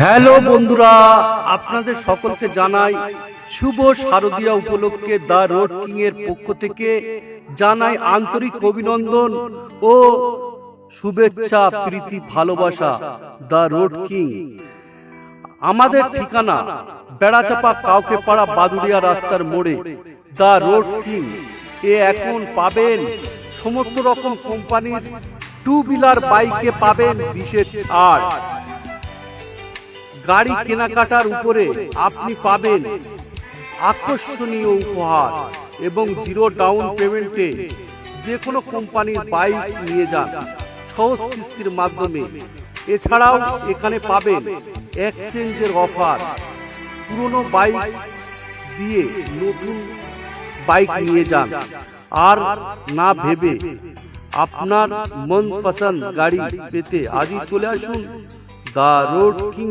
Hello বন্ধুরা, আপনাদের সকলকে জানাই শুভ শারদীয়া উপলক্ষে দ্য রোড কিং এর পক্ষ থেকে জানাই আন্তরিক অভিনন্দন ও শুভেচ্ছা, প্রীতি, ভালোবাসা দ্য রোড কিং। আমাদের ঠিকানা বেড়াচাপা কাউকে পাড়া বাদুড়িয়া রাস্তার মোড়ে দ্য রোড কিং। এ এখন পাবেন সমস্ত রকম কোম্পানির টু হুইলার বাইকে পাবেন বিশেষ ছাড়। গাড়ি কেনাকাটার উপরে আপনি পাবেন আকর্ষণীয় উপহার এবং জিরো ডাউন পেমেন্টে যে কোনো কোম্পানির বাইক নিয়ে যান সহজ কিস্তির মাধ্যমে। এছাড়াও এখানে পাবেন এক্সচেঞ্জের অফার, পুরনো বাইক দিয়ে নতুন বাইক নিয়ে যান। আর না ভেবে আপনার মন পছন্দ গাড়ি পেতে আজই চলে আসুন দ্য রোড কিং